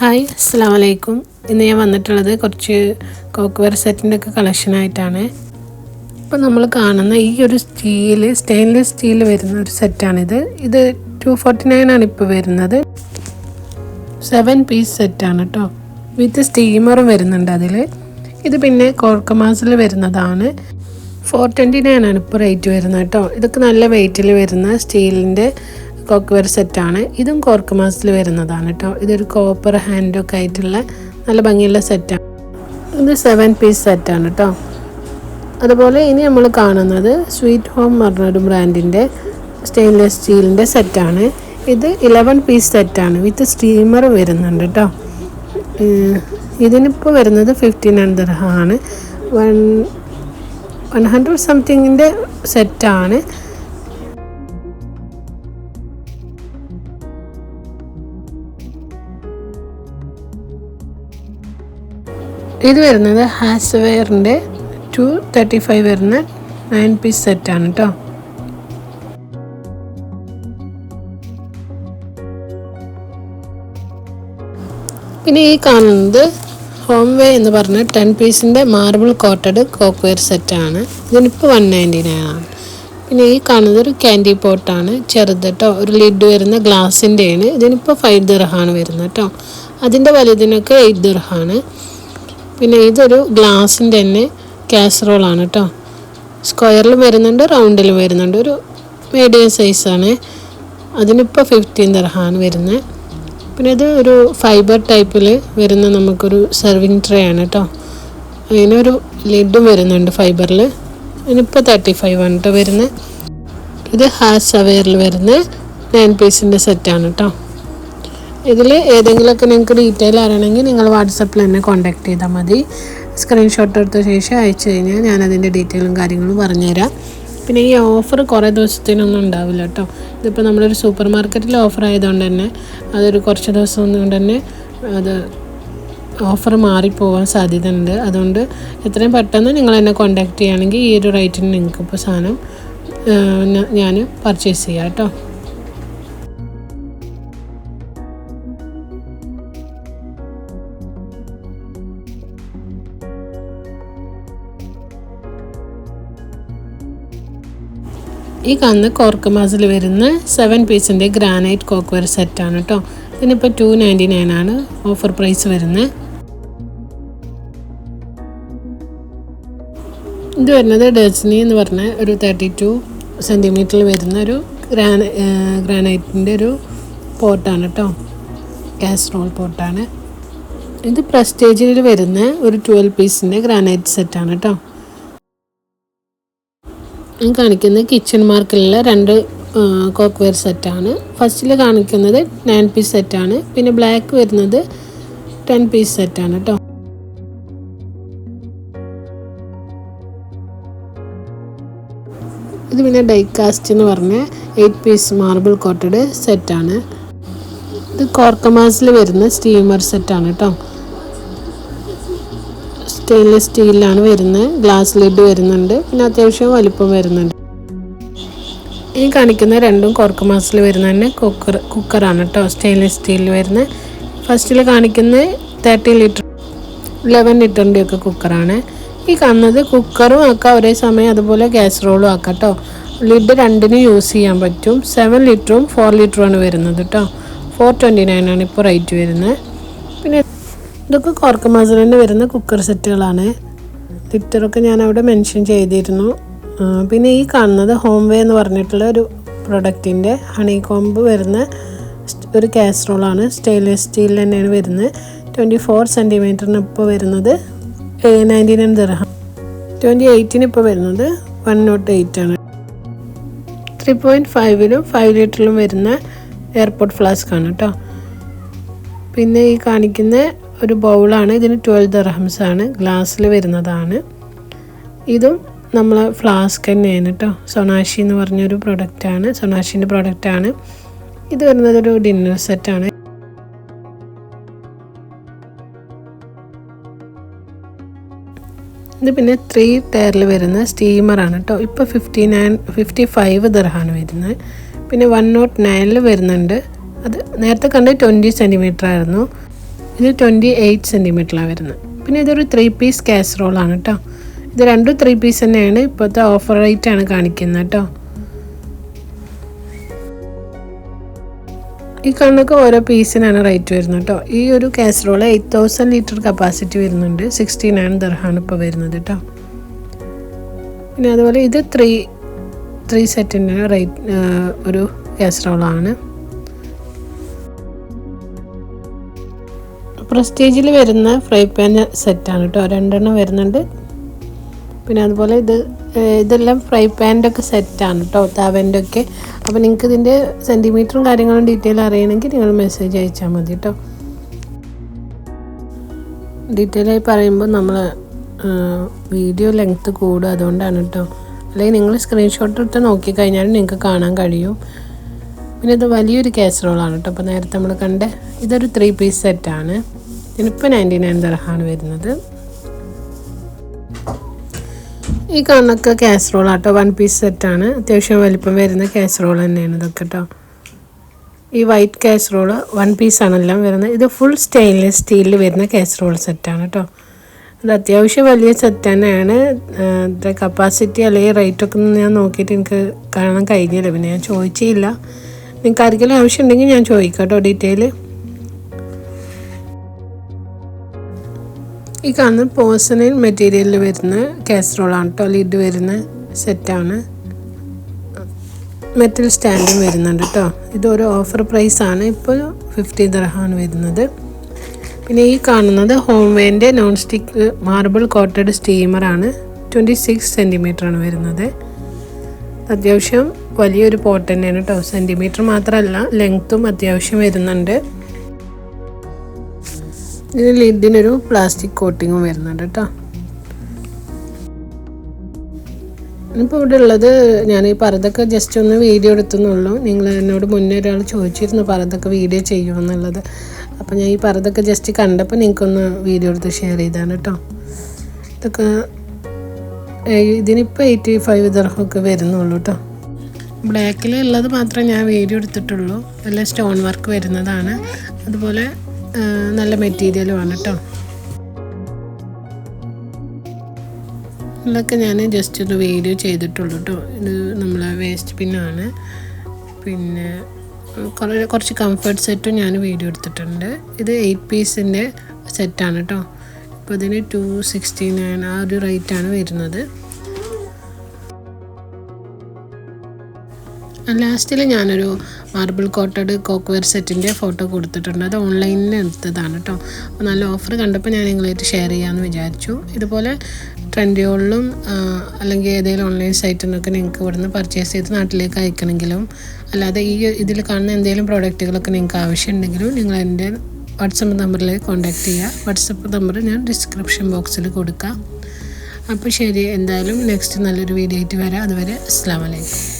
Hi അസ്സാം വലൈക്കും ഇന്ന് ഞാൻ വന്നിട്ടുള്ളത് കുറച്ച് കോക്ക് വെയർ സെറ്റിന്റെ ഒക്കെ കളക്ഷനായിട്ടാണ് ഇപ്പോൾ നമ്മൾ കാണുന്ന ഈ ഒരു സ്റ്റീൽ സ്റ്റെയിൻലെസ് സ്റ്റീൽ വരുന്ന ഒരു സെറ്റാണിത് ഇത് ടു ഫോർട്ടി നയൻ ആണ് ഇപ്പോൾ വരുന്നത്. സെവൻ പീസ് സെറ്റാണ് കേട്ടോ വിത്ത് സ്റ്റീമറും വരുന്നുണ്ട് അതിൽ ഇത് പിന്നെ കോർക്കമാസിൽ വരുന്നതാണ്. ഫോർ ട്വന്റി നയൻ ആണ് ഇപ്പോൾ റേറ്റ് വരുന്നത് കേട്ടോ ഇതൊക്കെ നല്ല വെയിറ്റിൽ വരുന്ന സ്റ്റീലിന്റെ കോക്ക്വെയർ സെറ്റാണ്. ഇതും കോർക്ക് മാസിൽ വരുന്നതാണ് കേട്ടോ ഇതൊരു കോപ്പർ ഹാൻഡൊക്കെ ആയിട്ടുള്ള നല്ല ഭംഗിയുള്ള സെറ്റാണ് ഇത് സെവൻ പീസ് സെറ്റാണ് കേട്ടോ അതുപോലെ ഇനി നമ്മൾ കാണുന്നത് സ്വീറ്റ് ഹോം പറഞ്ഞൊരു ബ്രാൻഡിന്റെ സ്റ്റെയിൻലെസ് സ്റ്റീലിന്റെ സെറ്റാണ് ഇത് ഇലവൻ പീസ് സെറ്റാണ് വിത്ത് സ്റ്റീമർ വരുന്നുണ്ട് കേട്ടോ ഇതിനിപ്പോൾ വരുന്നത് ഫിഫ്റ്റീൻ ഹൺഡ്രഡ് ആണ്. വൺ വൺ ഹൺഡ്രഡ് സംതിങ്ങിന്റെ സെറ്റാണ് ഇത് വരുന്നത് ഹാസ്വെയറിന്റെ ടു തേർട്ടി ഫൈവ് വരുന്ന നയൻ പീസ് സെറ്റാണ് കേട്ടോ പിന്നെ ഈ കാണുന്നത് ഹോം വേ എന്ന് പറഞ്ഞ ടെൻ പീസിന്റെ മാർബിൾ കോട്ടഡ് കോക്ക്വെയർ സെറ്റാണ്. ഇതിനിപ്പോൾ വൺ നയന്റി നയൻ ആണ് പിന്നെ ഈ കാണുന്നത് ഒരു ക്യാൻഡി പോട്ടാണ്. ചെറുത് കേട്ടോ ഒരു ലിഡ് വരുന്ന ഗ്ലാസിന്റെയാണ് ഇതിനിപ്പോൾ ഫൈവ് ദിർഹാണ് വരുന്നത് കേട്ടോ അതിന്റെ വലുതിനൊക്കെ എയ്റ്റ് ദിർഹാണ്. പിന്നെ ഇതൊരു ഗ്ലാസിന്റെ തന്നെ കാസറോളാണ് കേട്ടോ. സ്ക്വയറിലും വരുന്നുണ്ട് റൗണ്ടിലും വരുന്നുണ്ട്. ഒരു മീഡിയം സൈസാണ്. അതിനിപ്പോൾ ഫിഫ്റ്റീൻ ദർഹാണ് വരുന്നത് പിന്നെ ഇത് ഒരു ഫൈബർ ടൈപ്പിൽ വരുന്ന നമുക്കൊരു സെർവിങ് ട്രേ ആണ് കേട്ടോ. അതിനൊരു ലിഡും വരുന്നുണ്ട് ഫൈബറിൽ അതിനിപ്പോൾ തേർട്ടി ഫൈവ് ആണ് കേട്ടോ വരുന്നത് ഇത് ഹാസ് അവെയറിൽ വരുന്ന നയൻ പീസിന്റെ സെറ്റാണ് കേട്ടോ ഇതിൽ ഏതെങ്കിലുമൊക്കെ നിങ്ങൾക്ക് ഡീറ്റെയിൽ അറിയണമെങ്കിൽ നിങ്ങൾ വാട്സപ്പിൽ തന്നെ കോൺടാക്ട് ചെയ്താൽ മതി. സ്ക്രീൻഷോട്ട് എടുത്ത ശേഷം അയച്ചു കഴിഞ്ഞാൽ ഞാൻ അതിന്റെ ഡീറ്റെയിലും കാര്യങ്ങളും പറഞ്ഞുതരാം. പിന്നെ ഈ ഓഫർ കുറേ ദിവസത്തിനൊന്നും ഉണ്ടാവില്ല കേട്ടോ. ഇതിപ്പോൾ നമ്മളൊരു സൂപ്പർ മാർക്കറ്റിൽ ഓഫർ ആയതുകൊണ്ട് തന്നെ അതൊരു കുറച്ച് ദിവസം കൊണ്ട് തന്നെ അത് ഓഫർ മാറിപ്പോവാൻ സാധ്യത ഉണ്ട് അതുകൊണ്ട് എത്രയും പെട്ടെന്ന് നിങ്ങൾ എന്നെ കോൺടാക്ട് ചെയ്യുകയാണെങ്കിൽ ഈ ഒരു റേറ്റിന് നിങ്ങൾക്ക് ഇപ്പോൾ സാധനം ഞാൻ പർച്ചേസ് ചെയ്യാം കേട്ടോ. ഈ കാണുന്ന കോർക്കമാസിൽ വരുന്ന സെവൻ പീസിന്റെ ഗ്രാനൈറ്റ് കോക്ക് വെയർ സെറ്റാണ് കേട്ടോ ഇതിനിപ്പോൾ ടു നയന്റി നയൻ ആണ് ഓഫർ പ്രൈസ് വരുന്നത് ഇത് വരുന്നത് ഡെസ്നി എന്ന് പറഞ്ഞ ഒരു തേർട്ടി ടു സെന്റിമീറ്ററിൽ വരുന്ന ഒരു ഗ്രാന ഗ്രാനൈറ്റിന്റെ ഒരു പോട്ടാണ് കേട്ടോ കാസ്ട്രോൾ പോട്ടാണ് ഇത് പ്രസ്റ്റേജിൽ വരുന്ന ഒരു ട്വൽവ് പീസിന്റെ ഗ്രാനൈറ്റ് സെറ്റാണ് കേട്ടോ ഞാൻ കാണിക്കുന്നത് കിച്ചൺ മാർക്കിലുള്ള രണ്ട് കോക്ക് വെയർ സെറ്റാണ് ഫസ്റ്റിൽ കാണിക്കുന്നത് നയൻ പീസ് സെറ്റാണ് പിന്നെ ബ്ലാക്ക് വരുന്നത് ടെൻ പീസ് സെറ്റാണ് കേട്ടോ ഇത് പിന്നെ ഡൈകാസ്റ്റ് എന്ന് പറഞ്ഞ എയ്റ്റ് പീസ് മാർബിൾ കോട്ടഡ് സെറ്റാണ് ഇത് കോർക്കമാസിൽ വരുന്ന സ്റ്റീമർ സെറ്റാണ് കേട്ടോ സ്റ്റെയിൻലെസ് സ്റ്റീലിലാണ് വരുന്നത്. ഗ്ലാസ് ലിഡ് വരുന്നുണ്ട്. പിന്നെ അത്യാവശ്യം വലിപ്പം വരുന്നുണ്ട്. ഈ കാണിക്കുന്ന രണ്ടും കോർക്കമാസിൽ വരുന്ന തന്നെ കുക്കർ കുക്കറാണ് കേട്ടോ സ്റ്റെയിൻലെസ് സ്റ്റീലിൽ വരുന്ന ഫസ്റ്റിൽ കാണിക്കുന്ന തേർട്ടി ലിറ്റർ ലെവൻ ലിറ്ററിന്റെ ഒക്കെ കുക്കറാണ് ഈ കാണുന്നത് കുക്കറും ആക്കാം. ഒരേ സമയം അതുപോലെ ഗ്യാസ് റോളും ആക്കാം കേട്ടോ ലിഡ് രണ്ടിനും യൂസ് ചെയ്യാൻ പറ്റും. സെവൻ ലിറ്ററും ഫോർ ലിറ്ററുമാണ് വരുന്നത് കേട്ടോ ഫോർ ട്വന്റി നയനാണ് ഇപ്പോൾ റേറ്റ് വരുന്നത്. പിന്നെ ഇതൊക്കെ കോർക്ക മസാലിന്റെ വരുന്ന കുക്കർ സെറ്റുകളാണ്. ലിറ്ററൊക്കെ ഞാൻ അവിടെ മെൻഷൻ ചെയ്തിരുന്നു. പിന്നെ ഈ കാണുന്നത് ഹോം വേ എന്ന് പറഞ്ഞിട്ടുള്ള ഒരു പ്രൊഡക്റ്റിന്റെ ഹണി കോംബ് വരുന്ന ഒരു കാസറോളാണ് സ്റ്റെയിൻലെസ് സ്റ്റീൽ തന്നെയാണ് വരുന്നത്. ട്വന്റി ഫോർ സെന്റിമീറ്ററിന് ഇപ്പോൾ വരുന്നത് നയന്റി നയൻ ദിർഹം ട്വന്റി എയ്റ്റിന് ഇപ്പോൾ വരുന്നത് വൺ നോട്ട് എയ്റ്റ് ആണ്. ത്രീ പോയിന്റ് ഫൈവിലും ഫൈവ് ലിറ്ററിലും വരുന്ന എയർപോർട്ട് ഫ്ലാസ്ക് ആണ് കേട്ടോ പിന്നെ ഈ കാണിക്കുന്ന ഒരു ബൗളാണ്. ഇതിന് ട്വൽവ് ദർഹംസ് ആണ്. ഗ്ലാസ്സിൽ വരുന്നതാണ്. ഇതും നമ്മൾ ഫ്ലാസ്ക് തന്നെയാണ് കേട്ടോ സൊണാഷി എന്ന് പറഞ്ഞൊരു പ്രൊഡക്റ്റാണ് സൊണാഷിന്റെ പ്രൊഡക്റ്റാണ് ഇത് വരുന്നത് ഒരു ഡിന്നർ സെറ്റാണ് ഇത് പിന്നെ ത്രീ ടയറിൽ വരുന്ന സ്റ്റീമറാണ് കേട്ടോ ഇപ്പോൾ ഫിഫ്റ്റി നയൻ ഫിഫ്റ്റി ഫൈവ് ദർഹാണ് വരുന്നത്. പിന്നെ വൺ നോട്ട് നയനിൽ വരുന്നുണ്ട്. അത് നേരത്തെ കണ്ടത് ട്വന്റി സെന്റിമീറ്റർ ആയിരുന്നു. ഇത് ട്വന്റി എയ്റ്റ് സെന്റിമീറ്ററിലാണ് വരുന്നത്. പിന്നെ ഇതൊരു ത്രീ പീസ് കാസറോളാണ് കേട്ടോ ഇത് രണ്ടും ത്രീ പീസ് തന്നെയാണ്. ഇപ്പോഴത്തെ ഓഫർ റേറ്റ് ആണ് കാണിക്കുന്നത് കേട്ടോ ഈ കണ്ണൊക്കെ ഓരോ പീസിനാണ് റേറ്റ് വരുന്നത് കേട്ടോ ഈ ഒരു casserole eight thousand litre capacity വരുന്നുണ്ട്. സിക്സ്റ്റി നയൻ ദർഹാണ് ഇപ്പോൾ വരുന്നത് കേട്ടോ പിന്നെ അതുപോലെ ഇത് ത്രീ ത്രീ സെറ്റിന്റെ റേറ്റ് ഒരു കാസറോളാണ് പ്രസ്റ്റേജിൽ വരുന്ന ഫ്രൈ പാൻ സെറ്റാണ് കേട്ടോ രണ്ടെണ്ണം വരുന്നുണ്ട്. പിന്നെ അതുപോലെ ഇത് ഇതെല്ലാം ഫ്രൈ പാന്റെ ഒക്കെ സെറ്റാണ് കേട്ടോ താവന്റെ ഒക്കെ. അപ്പോൾ നിങ്ങൾക്ക് ഇതിന്റെ സെന്റിമീറ്ററും കാര്യങ്ങളും ഡീറ്റെയിൽ അറിയണമെങ്കിൽ നിങ്ങൾ മെസ്സേജ് അയച്ചാൽ മതി കേട്ടോ ഡീറ്റെയിൽ ആയി പറയുമ്പോൾ നമ്മൾ വീഡിയോ ലെങ്ത്ത് കൂടും അതുകൊണ്ടാണ് കേട്ടോ അല്ലെങ്കിൽ നിങ്ങൾ സ്ക്രീൻഷോട്ട് എടുത്ത് നോക്കിക്കഴിഞ്ഞാൽ നിങ്ങൾക്ക് കാണാൻ കഴിയും. പിന്നെ ഇത് വലിയൊരു കാസറോളാണ് കേട്ടോ അപ്പോൾ നേരത്തെ നമ്മൾ കണ്ട ഇതൊരു ത്രീ പീസ് സെറ്റാണ് ഇതിനിപ്പോൾ നയന്റി നയൻ ദർഹാണ് വരുന്നത്. ഈ കാണുന്നൊക്കെ കാസറോൾ ആട്ടോ വൺ പീസ് സെറ്റാണ് അത്യാവശ്യം വലിപ്പം വരുന്ന കാസറോൾ തന്നെയാണ് ഇതൊക്കെ കേട്ടോ ഈ വൈറ്റ് കാസറോൾ വൺ പീസാണ് എല്ലാം വരുന്നത്. ഇത് ഫുൾ സ്റ്റെയിൻലെസ് സ്റ്റീലിൽ വരുന്ന കാസറോൾ സെറ്റാണ് കേട്ടോ അത് അത്യാവശ്യം വലിയ സെറ്റ് തന്നെയാണ്. ഇതിന്റെ കപ്പാസിറ്റി അല്ലെങ്കിൽ റേറ്റ് ഒക്കെ ഒന്ന് ഞാൻ നോക്കിയിട്ട് എനിക്ക് കാണാൻ കഴിഞ്ഞില്ല. പിന്നെ ഞാൻ ചോദിച്ചില്ല നിങ്ങൾക്ക് ആർക്കെങ്കിലും ആവശ്യമുണ്ടെങ്കിൽ ഞാൻ ചോദിക്കാം കേട്ടോ ഡീറ്റെയിൽ ഈ കാണുന്ന പേഴ്സണൽ മെറ്റീരിയലിൽ വരുന്ന കാസറോളാണ് കേട്ടോ ലിഡ് വരുന്ന സെറ്റാണ് മെറ്റൽ സ്റ്റാൻഡും വരുന്നുണ്ട് കേട്ടോ ഇതൊരു ഓഫർ പ്രൈസാണ് ഇപ്പോൾ ഫിഫ്റ്റി ദർഹാണ് വരുന്നത്. പിന്നെ ഈ കാണുന്നത് ഹോംവേന്റെ നോൺ സ്റ്റിക്ക് മാർബിൾ കോട്ടഡ് സ്റ്റീമറാണ് ട്വന്റി സിക്സ് സെന്റിമീറ്ററാണ് വരുന്നത്. അത്യാവശ്യം വലിയൊരു പോട്ട് തന്നെയാണ് കേട്ടോ സെന്റിമീറ്റർ മാത്രമല്ല ലെങ്ത്തും അത്യാവശ്യം വരുന്നുണ്ട്. ഇതിന് ലിഡിനൊരു പ്ലാസ്റ്റിക് കോട്ടിങ്ങും വരുന്നുണ്ട് കേട്ടോ ഇപ്പോൾ ഇവിടെ ഉള്ളത് ഞാൻ ഈ പറതൊക്കെ ജസ്റ്റ് ഒന്ന് വീഡിയോ എടുത്തെന്നുള്ളൂ. നിങ്ങൾ എന്നോട് മുന്നേ ഒരാൾ ചോദിച്ചിരുന്നു പറതൊക്കെ വീഡിയോ ചെയ്യുമെന്നുള്ളത്. അപ്പോൾ ഞാൻ ഈ പറതൊക്കെ ജസ്റ്റ് കണ്ടപ്പോൾ നിങ്ങൾക്കൊന്ന് വീഡിയോ എടുത്ത് ഷെയർ ചെയ്താണ് കേട്ടോ ഇതൊക്കെ ഇതിനിപ്പോൾ എയ്റ്റി ഫൈവ് ദർഹമൊക്കെ വരുന്നുള്ളൂ കേട്ടോ ബ്ലാക്കിൽ ഉള്ളത് മാത്രമേ ഞാൻ വീഡിയോ എടുത്തിട്ടുള്ളൂ. എല്ലാം സ്റ്റോൺ വർക്ക് വരുന്നതാണ്. അതുപോലെ നല്ല മെറ്റീരിയലുമാണ് കേട്ടോ. ഇതൊക്കെ ഞാൻ ജസ്റ്റ് ഒന്ന് വീഡിയോ ചെയ്തിട്ടുള്ളൂ കേട്ടോ. ഇത് നമ്മളെ വേസ്റ്റ് പിന്നാണ് പിന്നെ കുറേ കുറച്ച് കംഫർട്ട് സെറ്റും ഞാൻ വീഡിയോ എടുത്തിട്ടുണ്ട്. ഇത് എയ്റ്റ് പീസിന്റെ സെറ്റാണ് കേട്ടോ. ഇപ്പോൾ ഇതിന് ടു സിക്സ്റ്റി നയൻ ആ ഒരു റേറ്റാണ് വരുന്നത്. ലാസ്റ്റിൽ ഞാനൊരു മാർബിൾ കോട്ടഡ് കോക്ക്വെയർ സെറ്റിന്റെ ഫോട്ടോ കൊടുത്തിട്ടുണ്ട്. അത് ഓൺലൈനിൽ എടുത്തതാണ് കേട്ടോ അപ്പോൾ നല്ല ഓഫർ കണ്ടപ്പോൾ ഞാൻ നിങ്ങളായിട്ട് ഷെയർ ചെയ്യാമെന്ന് വിചാരിച്ചു. ഇതുപോലെ ട്രെൻഡുകളിലും അല്ലെങ്കിൽ ഏതെങ്കിലും ഓൺലൈൻ സൈറ്റിൽ നിന്നൊക്കെ നിങ്ങൾക്ക് ഇവിടുന്ന് പർച്ചേസ് ചെയ്ത് നാട്ടിലേക്ക് അയക്കണമെങ്കിലും അല്ലാതെ ഈ ഇതിൽ കാണുന്ന എന്തെങ്കിലും പ്രോഡക്റ്റുകളൊക്കെ നിങ്ങൾക്ക് ആവശ്യമുണ്ടെങ്കിലും നിങ്ങൾ എന്റെ വാട്സപ്പ് നമ്പറിൽ കോൺടാക്റ്റ് ചെയ്യുക വാട്സപ്പ് നമ്പർ ഞാൻ ഡിസ്ക്രിപ്ഷൻ ബോക്സിൽ കൊടുക്കാം. അപ്പോൾ ശരി എന്തായാലും നെക്സ്റ്റ് നല്ലൊരു വീഡിയോ ആയിട്ട് വരാം. അതുവരെ അസ്സാം വലൈക്കും